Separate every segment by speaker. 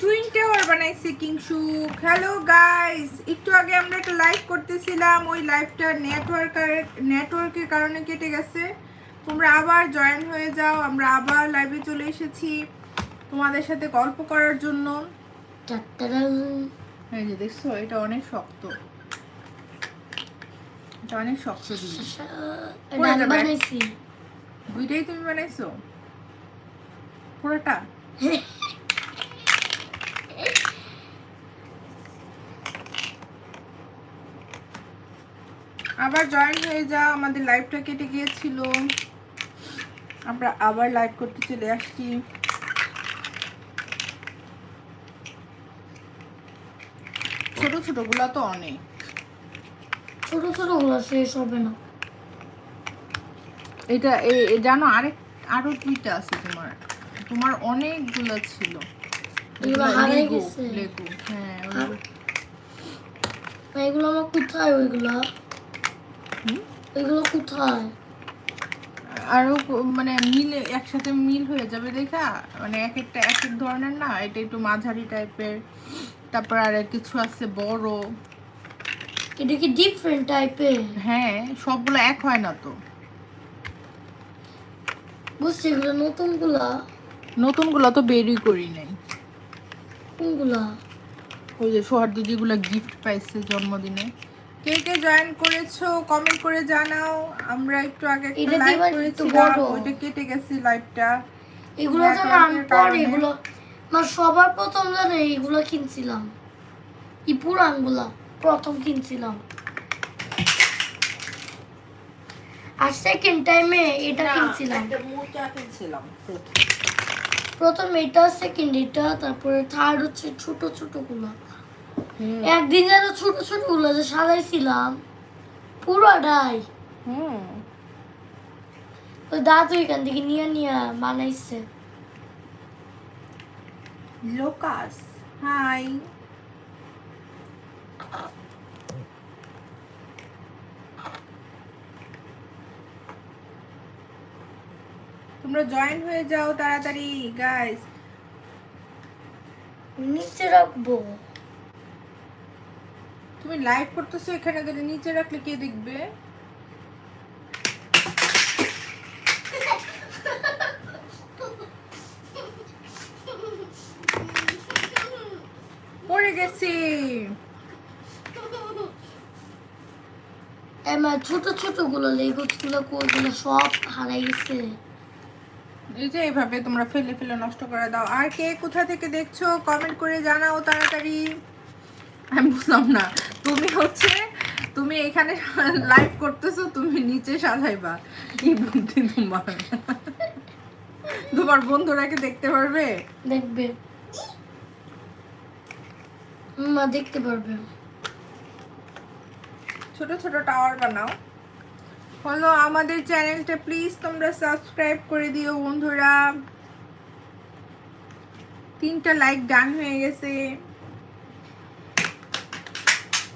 Speaker 1: Twin tower বানাইছে Kingshuk hello guys একটু আগে আমরা একটা লাইভ করতেছিলাম ওই লাইভটা নেটওয়ার্ক নেটওয়ার্কের কারণে কেটে গেছে। তোমরা আবার জয়েন হয়ে যাও আমরা আবার লাইভে চলে এসেছি তোমাদের সাথে গল্প করার জন্য। এই যে দেখছ এটা অনেক শক্ত। এটা অনেক শক্ত জিনিস। দুইটাই তুমি বানাইছো? পুরোটা? আবার জয়েন হয়ে যাও আমাদের লাইভটা কেটে গিয়েছিল। আমরা আবার লাইভ করতে চলে আসছি। ছোট ছোটগুলা তো অনেক।
Speaker 2: ছোট ছোটগুলো শেষ হবে না।
Speaker 1: এটা জানো আরেক আরও দুইটা আছে তোমার। তোমার অনেকগুলো ছিল। হ্যাঁ।
Speaker 2: এগুলো আমার কোথায় ওইগুলো? ওইগুলো কোথায়?
Speaker 1: আরও মানে মিলে একসাথে মিল হয়ে যাবে দেখা। মানে এক একটা এক এক ধরনের না এটা একটু মাঝারি টাইপের। তারপর আর কিছু আছে বড়।
Speaker 2: এটা কি ডিফারেন্ট টাইপের?
Speaker 1: হ্যাঁ সবগুলো এক হয় না তো।
Speaker 2: বুঝছি এগুলো নতুনগুলা
Speaker 1: নতুনগুলো তো বেরই করি নাই।
Speaker 2: কোনগুলা?
Speaker 1: ওই যে সৌহার্দ্য যেগুলো গিফট পাইছে জন্মদিনে। কে কে জয়েন করেছ? কমেন্ট করে জানাও। আমরা একটু আগে একটা লাইভ করেছিলাম ওইটা কেটে গেছে লাইভটা
Speaker 2: এগুলো যেন এগুলো আমার সবার প্রথম এইগুলো কিনছিলাম। এই পুরানগুলা প্রথম কিনছিলাম। আর সেকেন্ড টাইমে এটা কিনছিলাম।
Speaker 1: মোচা কিনছিলাম
Speaker 2: প্রথম। এটা সেকেন্ড এটা তারপরে থার্ড হচ্ছে ছোট ছোটগুলা একদিন যেন ছোট ছোটগুলো যে সাজাইছিলাম। পুরোটাই।
Speaker 1: হুম।
Speaker 2: ওই দাদু এখান থেকে নিয়ে নিয়ে বানাইছে।
Speaker 1: Locus high. তোমরা জয়েন হয়ে যাও তাড়াতাড়ি গাইস
Speaker 2: নিচে রাখব।
Speaker 1: তুমি লাইভ করতেছো এখানে গেলে নিচে রাখলে কে দেখবে? পড়ে গেছি।
Speaker 2: এবার ছোট ছোটগুলো লেগুসগুলো কোগুলো সব হারাই গেছে।
Speaker 1: এই যে এইভাবে তোমরা ফেলে ফেলে নষ্ট করে দাও। আর কে কোথা থেকে দেখছ কমেন্ট করে জানাও তাড়াতাড়ি। আমি বুঝলাম না তুমি হচ্ছে তুমি এখানে লাইভ করতেছো তুমি নিচে সাজাইবা। কি বুদ্ধি তোমার? তোমার বন্ধুরাকে দেখতে পারবে?
Speaker 2: দেখবে। মা দেখতে পারবে।
Speaker 1: ছোট ছোট টাওয়ার বানাও। হলো আমাদের চ্যানেলটা প্লিজ তোমরা সাবস্ক্রাইব করে দিও বন্ধুরা। তিনটা লাইক ডান হয়ে গেছে।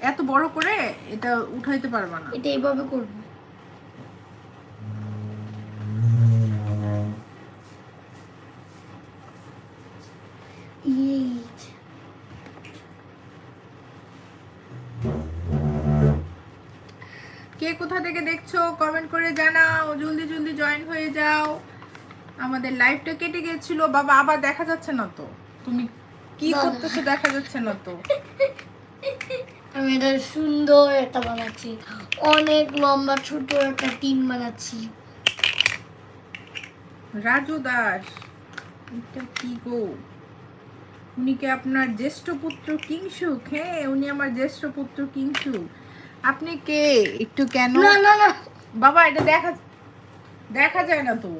Speaker 1: এত বড় করে এটা উঠাইতে পারবা না।
Speaker 2: এটা এইভাবে করব।
Speaker 1: কে কোথা থেকে দেখছ কমেন্ট করে জানাও। জলদি জলদি জয়েন হয়ে যাও। আমাদের লাইভটা কেটে গেছিল। বাবা আবার দেখা যাচ্ছে না তো। তুমি কি। করতেছো দেখা যাচ্ছে না তো?
Speaker 2: আমি এটা সুন্দর একটা বানাচ্ছি। অনেক লম্বা ছোট একটা টিম বানাচ্ছি।
Speaker 1: রাজু দাস এটা কি গো? উনি কি আপনার জ্যেষ্ঠ পুত্র কিংসুক হ্যাঁ উনি আমার জ্যেষ্ঠ পুত্র কিংসুক আপনি কে? একটু কেন?
Speaker 2: না না না।
Speaker 1: বাবা এটা দেখা দেখা যায় না তো।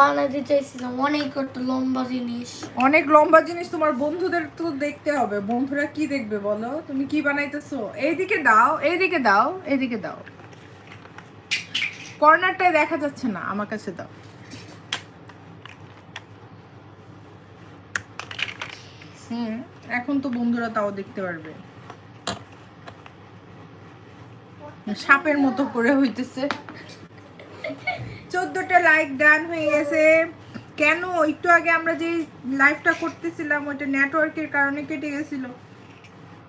Speaker 2: বানাতে চাইছিলাম অনেক একটা লম্বা জিনিস।
Speaker 1: অনেক লম্বা জিনিস তোমার বন্ধুদের তো দেখতে হবে। বন্ধুরা কি দেখবে বলো? তুমি কি বানাইতেছো? এইদিকে দাও এইদিকে দাও এইদিকে দাও। কর্নারটায় দেখা যাচ্ছে না আমার কাছে দাও। হুম এখন তো বন্ধুরা তাও দেখতে পারবে। সাপের মতো করে হইতেছে। চোদ্দটা লাইক ডান হয়ে গেছে। কেন? একটু আগে আমরা যে লাইভটা করতেছিলাম, ওইটা নেটওয়ার্কের কারণে কেটে গেছিল।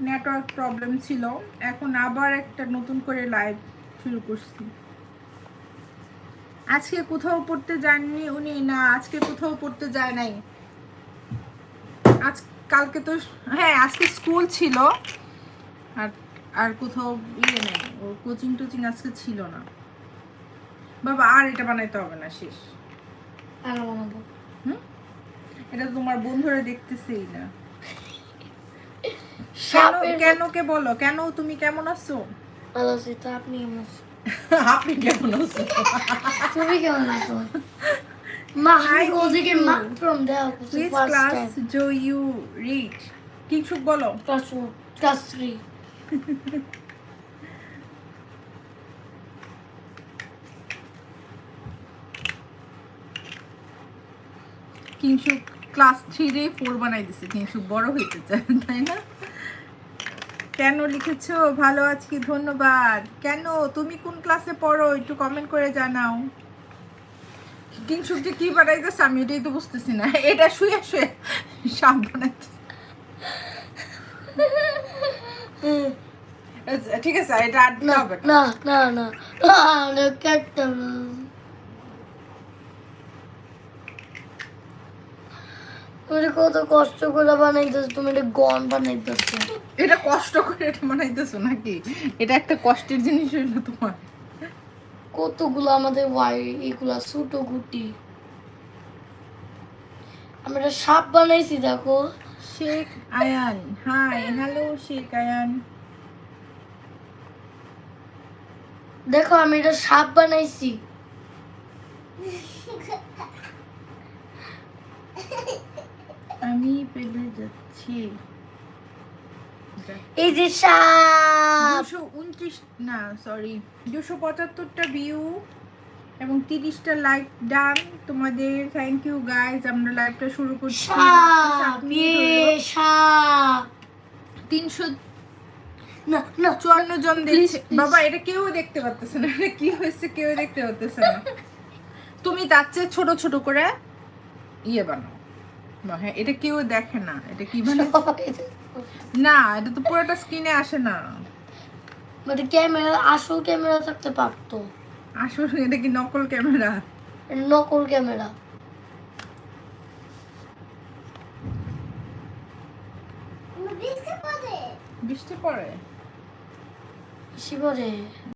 Speaker 1: নেটওয়ার্ক প্রবলেম ছিল। এখন আবার একটা নতুন করে লাইভ শুরু করছি। আজকে কোথাও পড়তে যাননি উনি? না, আজকে কোথাও পড়তে যায় নাই। আজ, কালকে তো হ্যাঁ আজকে স্কুল ছিল। আর আর কোথাও ইয়ে নেই। ওর কোচিং টোচিং আজকে ছিল না। বাবা আর এটা বানাইতে হবে না শেষ।
Speaker 2: আর বানাবো
Speaker 1: হুম? এটা তোমার বন্ধুরা দেখতেছেই না। কেন কেন কে বলো? কেন তুমি কেমন আছো?
Speaker 2: ভালো আছি তো আপনি কেমন আছো
Speaker 1: আপনি কেমন আছো?
Speaker 2: তুমি কেমন আছো? মা হাই ওদিকে মা ফ্রম
Speaker 1: প্লিজ
Speaker 2: ক্লাস
Speaker 1: জো ইউ রিড কিংশুক বলো।
Speaker 2: ক্লাস 3
Speaker 1: কিংশুক ক্লাস থ্রিরে ফোর বানাই দিছে কিংশুক বড় হইতে চায় তাই না? কেন লিখেছ? ভালো আছি ধন্যবাদ। কেন? তুমি কোন ক্লাসে পড়ো? একটু কমেন্ট করে জানাও। কিংশুক যে কী বানাইতেছে আমি এটাই তো বুঝতেছি না। এটা শুয়ে শুয়ে সাপ বানাইতেছে। আচ্ছা, ঠিক আছে এটা হবে। না
Speaker 2: না না। তুমি কত কষ্ট করে বানাইতেছো তুমি এটা গন বানাইতেছো।
Speaker 1: এটা কষ্ট করে এটা বানাইতেছো নাকি? এটা একটা কষ্টের জিনিস হইল তোমার।
Speaker 2: কতগুলো আমাদের ওয়াই এগুলা ছোট গুটি আমরা একটা সাপ বানাইছি দেখো।
Speaker 1: Sheikh Ayaan hi hello Sheikh Ayaan.
Speaker 2: দেখো আমি এটা সাপ বানাইছি।
Speaker 1: আমি পেলে যাচ্ছি।
Speaker 2: এই যে
Speaker 1: দুশো উনত্রিশ না সরি দুশো পঁচাত্তরটা ভিউ এবং তিরিশটা লাইক ডান তোমাদের থ্যাংক ইউ গাইজ আমরা লাইভটা শুরু করছি।
Speaker 2: সাপ! ইয়ে
Speaker 1: তিনশো
Speaker 2: না না।
Speaker 1: চুয়ান্ন জন দেখছে। বাবা এটা কেউ দেখতে পারতেছে না। এটা কি হয়েছে কেউ দেখতে পারতেছে না। তুমি তার চেয়ে ছোট ছোট করে ইয়ে বানাও। বা হ্যাঁ এটা কেউ দেখে না। এটা কি মানে না এটা তো পুরোটা স্ক্রিনে আসে না।
Speaker 2: মানে ক্যামেরা আসল ক্যামেরা থাকতে পারতো।
Speaker 1: আসলে এটা কি নকল ক্যামেরা?
Speaker 2: নকল ক্যামেরা।
Speaker 1: বৃষ্টি পড়ে?
Speaker 2: শিবরে